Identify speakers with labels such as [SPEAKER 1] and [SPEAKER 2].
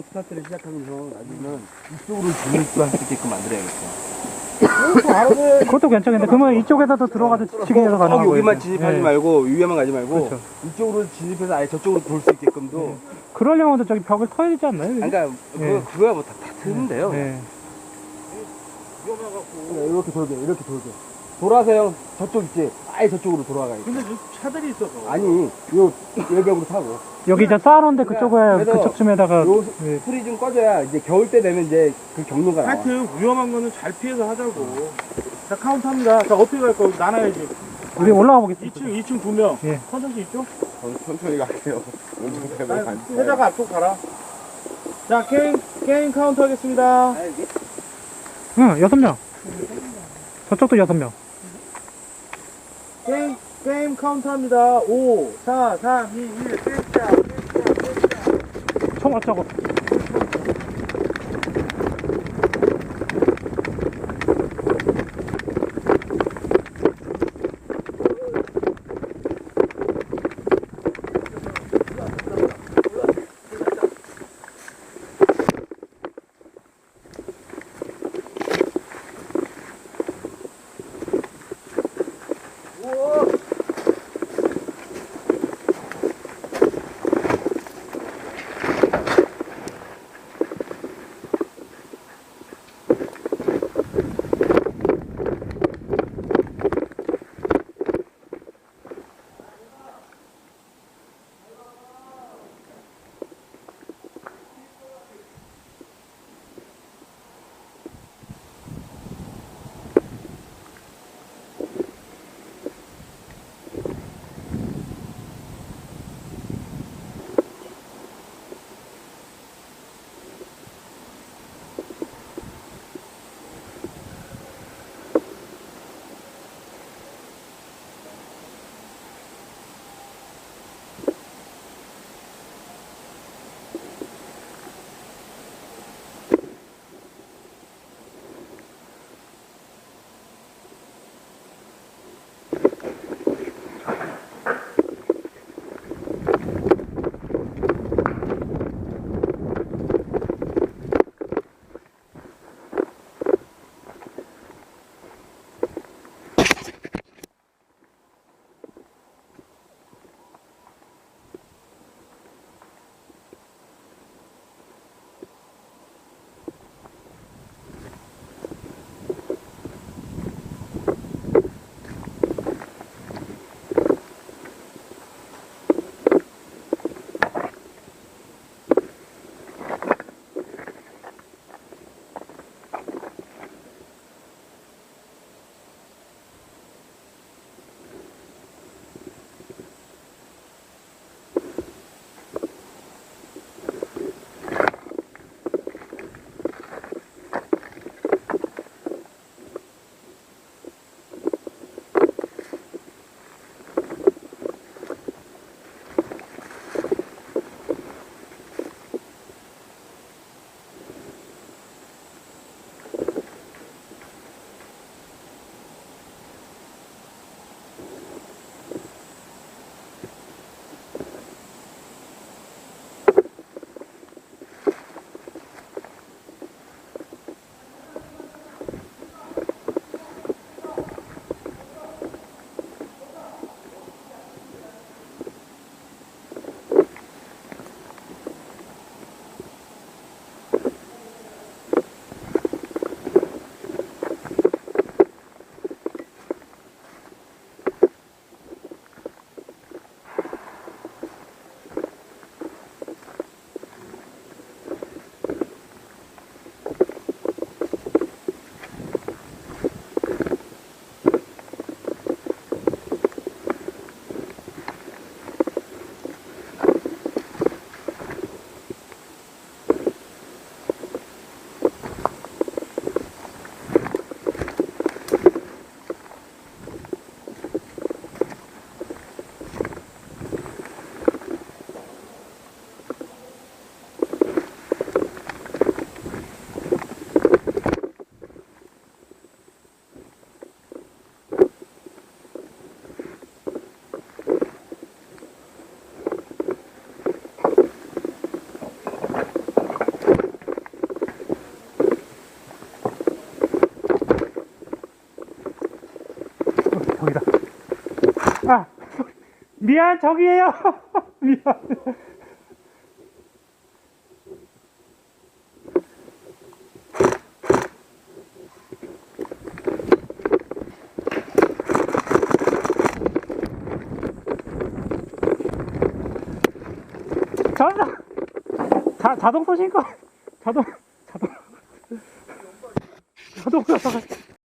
[SPEAKER 1] 스타트를 시작하면서 나중에는 이쪽으로 진입할 수 있게끔 만들어야겠어.
[SPEAKER 2] 그것도 괜찮은데 그러면 이쪽에다도 들어가서 치기해서
[SPEAKER 1] 꼭
[SPEAKER 2] 가능하고
[SPEAKER 1] 여기만 진입하지
[SPEAKER 2] 예.
[SPEAKER 1] 말고 위에만 가지 말고
[SPEAKER 2] 그렇죠.
[SPEAKER 1] 이쪽으로 진입해서 아예 저쪽으로 돌 수 있게끔도.
[SPEAKER 2] 그러려면 저기 벽을 터야 되지 않나요?
[SPEAKER 1] 아니, 그러니까
[SPEAKER 2] 예.
[SPEAKER 1] 그거 그거야 뭐다 돼요.
[SPEAKER 2] 예.
[SPEAKER 1] 이렇게 돌게 이렇게 돌게. 돌아서 형 저쪽 있지. 아예 저쪽으로 돌아가.
[SPEAKER 3] 근데 지금 차들이 있어서.
[SPEAKER 1] 아니 요 외벽으로 타고.
[SPEAKER 2] 여기 이제 쌓아놓은데 그쪽에
[SPEAKER 1] 그래서
[SPEAKER 2] 그쪽쯤에다가
[SPEAKER 1] 요
[SPEAKER 2] 예.
[SPEAKER 1] 풀이 좀 꺼져야 이제 겨울 때 되면 이제 그 경로가 나와.
[SPEAKER 3] 하여튼 위험한 거는 잘 피해서 하자고. 자, 카운트 합니다. 자, 어떻게 갈 거야? 나눠야지.
[SPEAKER 2] 우리 올라가 보겠습니다.
[SPEAKER 3] 2층, 2층 두 명.
[SPEAKER 2] 예.
[SPEAKER 3] 선천씨 있죠?
[SPEAKER 1] 천천히 갈게요.
[SPEAKER 3] 회자가 앞쪽 가라. 자, 게임, 게임 카운트 하겠습니다.
[SPEAKER 2] 응, 여섯 명. 저쪽도 여섯 명.
[SPEAKER 3] 게임, 게임 카운트 합니다. 5, 4, 3, 2, 1, 끝자.
[SPEAKER 2] 총 어쩌고. 미안, 저기에요. 미안. 전자 자, 자동 쏘신 거 자동 자동 자동으로 나가